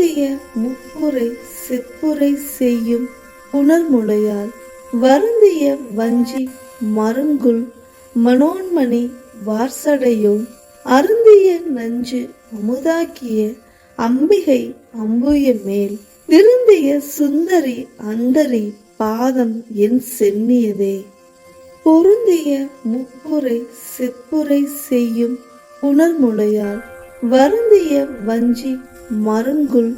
பொருந்திய முப்புரை செப்புரை செய்யும் புனர்முடையால் வருந்திய வஞ்சி மருங்குல் மனோன்மணி வார்சடையும் அருந்திய நஞ்சு அமுதாக்கிய அம்பிகை அம்புய மேல். விருந்திய சுந்தரி அந்தரி பாதம் என் சென்னியதே. பொருந்திய முப்புரை செப்புரை செய்யும் புனர்முடையால் வருந்திய வஞ்சி மருங்குல்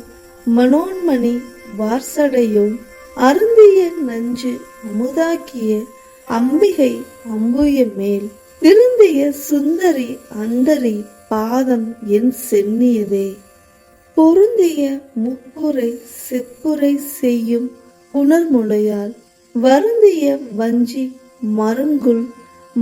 மனோன்மணி வார்சடையும் அருந்திய நஞ்சு அமுதாக்கிய அம்பிகை அம்புய மேல் திருந்திய சுந்தரி அந்தரி பாதம் என் சென்னியதே. பொருந்திய முப்புரை செப்புரை செய்யும் புனர்முடையால் வருந்திய வஞ்சி மருங்குல்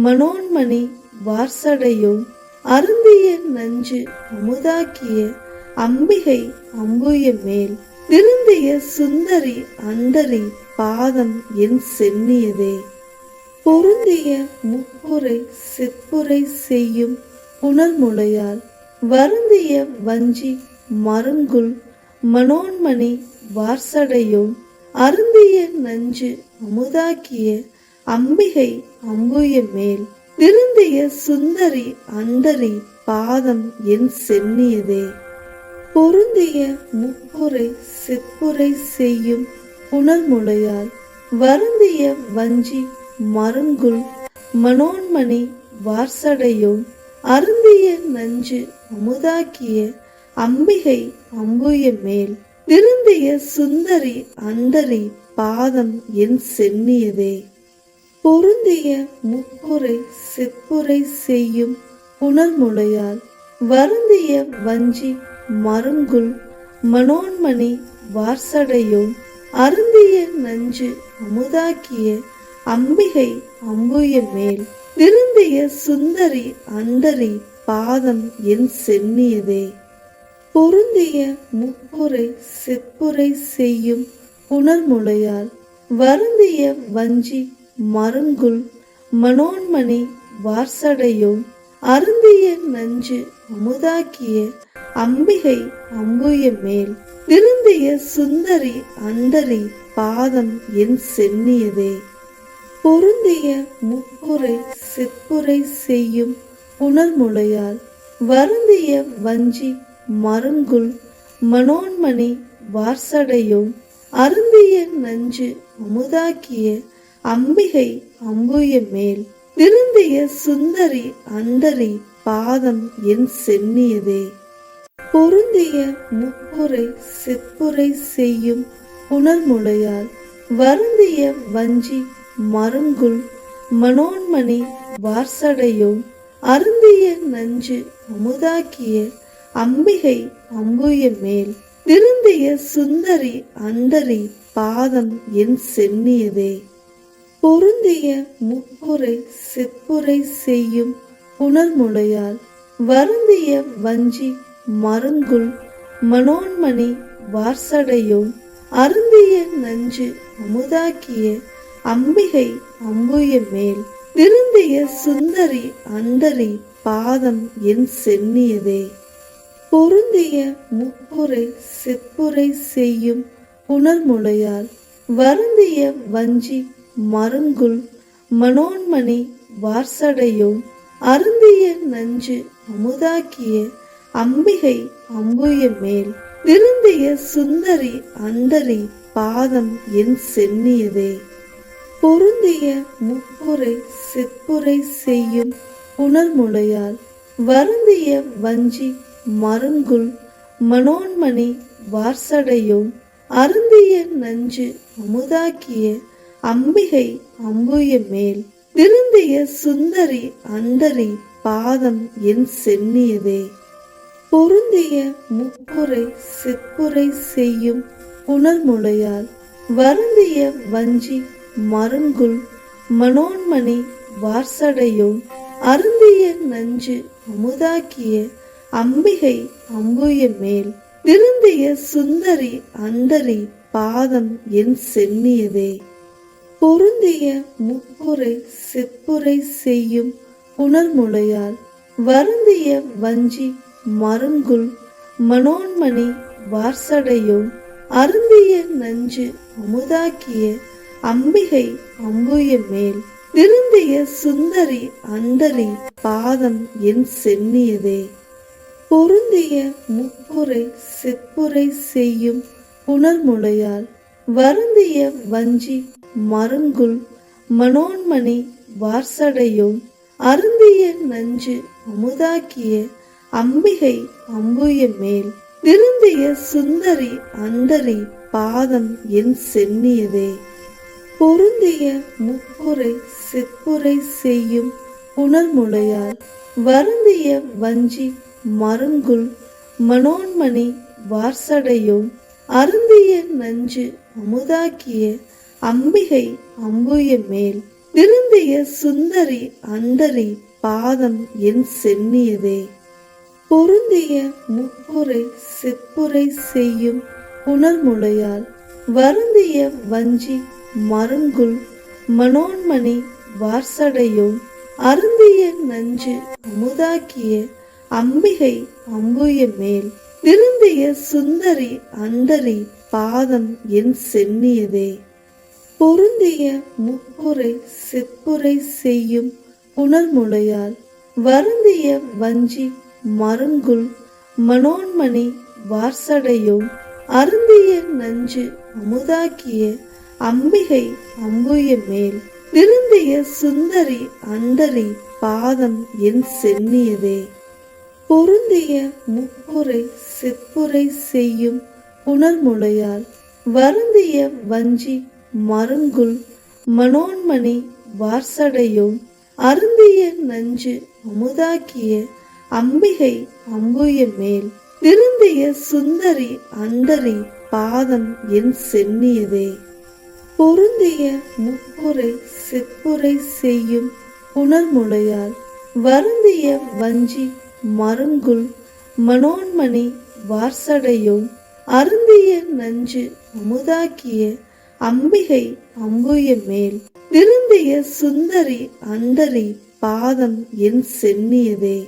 மனோன்மணி வார்சடையும் அருந்திய நஞ்சு அமுதாக்கிய அம்பிகை அம்புய மேல் திருந்திய சுந்தரி அண்டரி பாதம் என் சென்னியதே. பொருந்திய முப்புரை செப்புரை செய்யும் புனர்முடையால் வருந்திய வஞ்சி மருங்குல் மனோன்மணி வார்சடையும் அருந்திய நஞ்சு அமுதாக்கிய அம்பிகை அம்புய மேல் திருந்திய சுந்தரி அண்டரி பாதம் என் சென்னியதே. பொருந்திய முப்புரை செப்புரை செய்யும் புனர்முலையால் வருந்திய வஞ்சி மருங்குள் மனோன்மணி வார்சடையும் அருந்திய நஞ்சு அமுதாக்கிய அம்பிகை அம்புய மேல். திருந்திய சுந்தரி அந்தரி பாதம் என் சென்னியதே. பொருந்திய முப்புரை செப்புரை செய்யும் புனர்முலையால் வருந்திய வஞ்சி மருங்குல் மனோன்மணி வார்சடையும் அருந்திய நஞ்சு அமுதாக்கிய அம்பிகை அம்புய மேல் திருந்திய சுந்தரி அந்தரி பாதம் என் சென்னியதே. பொருந்திய முப்புரை செப்புரை செய்யும் புனர்முலையால் வருந்திய வஞ்சி மருங்குல் மனோன்மணி வார்சடையும் அருந்திய நஞ்சு அமுதாக்கிய அம்பிகை அம்புய மேல் திருந்திய சுந்தரி அந்தரி பாதம் என் சென்னியதே. பொருந்திய முப்புரை சிற்புரை செய்யும் புனர்முலையால் வருந்திய வஞ்சி மருங்குல் மனோன்மணி வார்சடையும் அருந்திய நஞ்சு அமுதாக்கிய அம்பிகை அம்புய மேல் திருந்திய சுந்தரி அந்தரி பாதம் என் சென்னியதே. பொருந்திய முப்புரை செப்புரை செய்யும் புனர்முலையால் வருந்திய வஞ்சி மருங்குள் மனோன்மணி வார்சடையும். அருந்திய நஞ்சு அமுதாக்கிய அம்பிகை அம்புய மேல். திருந்திய சுந்தரி அந்தரி பாதம் என் சென்னியதே. பொருந்திய முப்புரை செப்புரை செய்யும் புனர்முலையால் வருந்திய வஞ்சி மருங்குள் மனோன்மணி வார்சடையும் அருந்திய நஞ்சு அமுதாக்கிய அம்பிகை அம்புய மேல் திருந்திய சுந்தரி அந்தரி பாதம் என் சென்னியதே. பொருந்திய முப்புரை செப்புரை செய்யும் புனர்முலையால் வருந்திய வஞ்சி மருங்குள் மனோன்மணி வார்சடையும் அருந்திய நஞ்சு அமுதாக்கிய அம்பிகை அம்புய மேல் திருந்திய சுந்தரி அந்தரி பாதம் என் சென்னியதே. பொருந்திய முப்புரை செப்புரை செய்யும் புனர்முலையால் வருந்திய வஞ்சி மருங்குள் மனோன்மணி வார்சடையும் அருந்திய நஞ்சு அமுதாக்கிய அம்பிகை அம்புய மேல் திருந்திய சுந்தரி அந்தரி பாதம் என் சென்னியதே. பொருந்திய முப்புரை செப்புரை செய்யும் புனர்முலையால் வருந்திய வஞ்சி மருங்குள் மனோன்மணி வார்சடையும் அருந்திய நஞ்சு அமுதாக்கிய அம்பிகை அம்புய மேல். திருந்திய சுந்தரி அந்தரி பாதம் என் சென்னியதே. பொருந்திய முப்புரை செப்புரை செய்யும் புனர்முலையால் வருந்திய வஞ்சி மருங்குல் மனோன்மணி வார்சடையும் அருந்திய நஞ்சு அமுதாக்கிய அம்பிகை அம்புய மேல் திருந்திய சுந்தரி அந்தரி பாதம் என் சென்னியதே. பொருந்திய முப்புரை செப்புரை செய்யும் புனர்முலையால் வருந்திய வஞ்சி மருங்குல் மனோன்மணி வார்சடையும் அருந்திய நஞ்சு அமுதாக்கிய அம்பிகை அம்புய மேல் திருந்திய சுந்தரி அந்தரி பாதம் என் சென்னியதே. பொருந்திய முப்புரை செப்புரை செய்யும் புனர்முலையால் வருந்திய வஞ்சி மருங்குள் மனோன்மணி வார்சடையும் அருந்திய நஞ்சு அமுதாக்கிய அம்பிகை அம்புய மேல் திருந்திய சுந்தரி அந்தரி பாதம் என் சென்னியதே. பொருந்திய முப்புரை செப்புரை செய்யும் புனர்முடையால் வருந்திய வஞ்சி மருங்குள் மனோன்மணி வார்சடையும். அருந்திய நஞ்சு அமுதாக்கிய அம்பிகை அம்புய மேல். திருந்திய சுந்தரி அந்தரி பாதம் என் சென்னியதே. பொருந்திய முப்புரை செப்புரை செய்யும் புனர்முடையால் வருந்திய வஞ்சி மருங்குல் மனோன்மணி வார்சடையும் அருந்திய நஞ்சு அமுதாக்கிய அம்பிகை அம்புய மேல் திருந்திய சுந்தரி அந்தரி பாதம் என் சென்னியதே. பொருந்திய முப்புரை செப்புரை செய்யும் புனர்முடையால் வருந்திய வஞ்சி மருங்குல் மனோன்மணி வார்சடையும் அருந்திய நஞ்சு அமுதாக்கிய அம்பிகை அம்புய மேல் திருந்திய சுந்தரி அந்தரி பாதம் என் சென்னியதே. பொருந்திய முப்புரை செப்புரை செய்யும் புனர்முடையால் வருந்திய வஞ்சி மருங்குள் மனோன்மணி வார்சடையும் அருந்திய நஞ்சு அமுதாக்கிய அம்பிகை அம்புய மேல் திருந்திய சுந்தரி அந்தரி பாதம் என் சென்னியதே.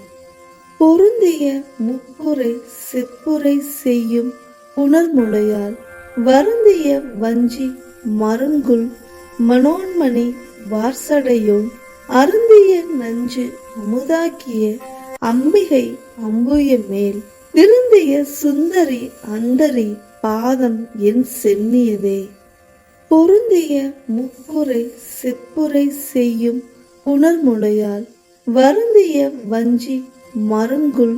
பொருந்திய முப்புரை செப்புரை செய்யும் புனர்முலையால் வருந்திய வஞ்சி மருங்குள் மனோன்மணி வார்சடையும் அருந்திய நஞ்சு அமுதாக்கிய அம்பிகை அம்புய மேல். திருந்திய சுந்தரி அந்தரி பாதம் என் சென்னியதே. பொருந்திய முப்புரை செப்புரை செய்யும் புனர்முடையால் வருந்திய வஞ்சி மருங்குல்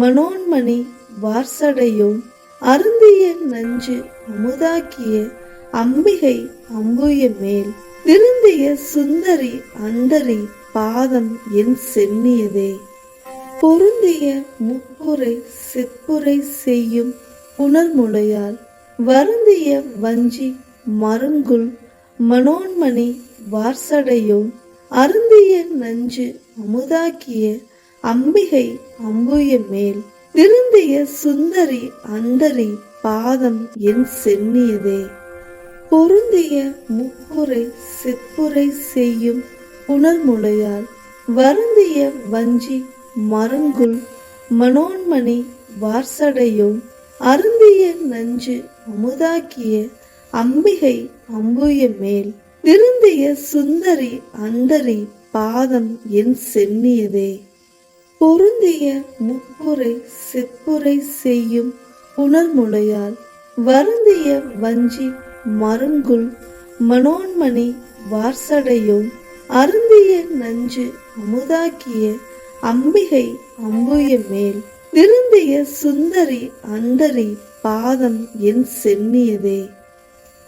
மனோன்மணி வார்சடையும் அருந்திய நஞ்சு அமுதாக்கிய அம்பிகை அம்புய மேல் விருந்திய சுந்தரி அந்தரி பாதம் என் சென்னியதே. பொருந்திய முப்புரை செப்புரை செய்யும் புனர்முலையால் வருந்திய வஞ்சி மருங்குல் மனோன்மணி வார்சடையும் அருந்திய நஞ்சு அமுதாக்கிய அம்பிகை அம்புய மேல் திருந்திய சுந்தரி அந்தரி பாதம் என் சென்னியதே. பொருந்திய முப்புரை செப்புரை செய்யும் புனர்முடையால் வருந்திய வஞ்சி மருங்குள் மனோன்மணி வார்சடையும் அருந்திய நஞ்சு அமுதாக்கிய அம்பிகை அம்புய மேல் திருந்திய சுந்தரி அந்தரி பாதம் என் சென்னியதே. பொருந்திய முப்புரை செப்புரை செய்யும் புனர்முடையால் வருந்திய வஞ்சி மருங்குல் மனோன்மணி வார்சடையும் அருந்திய நஞ்சு அமுதாக்கிய அம்பிகை அம்புய மேல் திருந்திய சுந்தரி அந்தரி பாதம் என் சென்னியதே.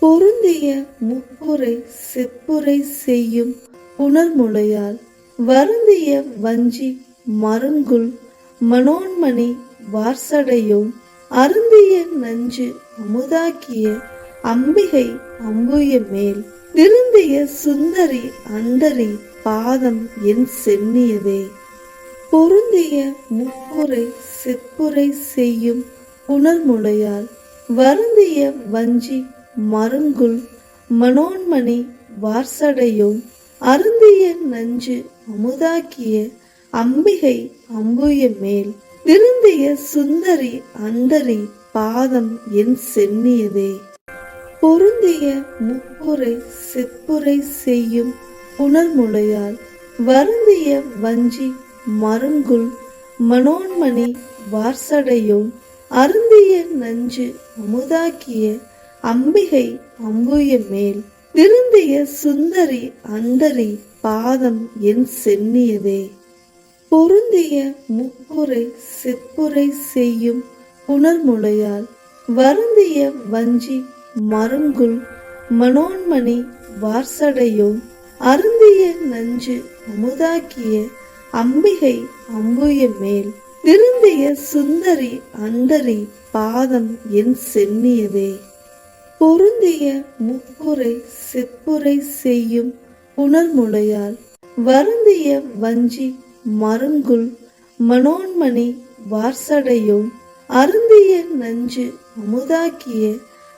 பொருந்திய முப்புரை செப்புரை செய்யும் புனர்முடையால் வருந்திய வஞ்சி மருங்குல் மனோன்மணி வார்சடையும் அருந்திய நஞ்சு அமுதாக்கிய அம்பிகை அம்புய மேல் திருந்திய சுந்தரி அந்தரி பாதம் என் சென்னியதே. பொருந்திய முப்புரை செப்புரை செய்யும் புனர்முலையால் வருந்திய வஞ்சி மருங்குல் மனோன்மணி வார்சடையும் அருந்திய நஞ்சு அமுதாக்கிய அம்பிகை அம்புய மேல் திருந்திய சுந்தரி அந்தரி பாதம் என் சென்னியதே பொருந்திய முப்புரை செப்புரை செய்யும் புனர்முடையால் வருந்திய வஞ்சி மருங்குல் மனோன்மணி வார்சடையும் அருந்திய நஞ்சு அமுதாக்கிய அம்பிகை அம்புய மேல் திருந்திய சுந்தரி அந்தரி பாதம் என் சென்னியதே பொருந்திய முப்புரை செப்புரை செய்யும் புனர்முலையால் வருந்திய வஞ்சி மருங்குள் மனோன்மணி வார்சடையும். அருந்திய நஞ்சு அமுதாக்கிய அம்பிகை அம்புய மேல். திருந்திய சுந்தரி அந்தரி பாதம் என் சென்னியதே. பொருந்திய முப்புரை செப்புரை செய்யும் புனர்முலையால் வருந்திய வஞ்சி மருங்குல் மனோன்மணி வார்சடையும் அருந்திய நஞ்சு அமுதாக்கிய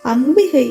அம்பிகை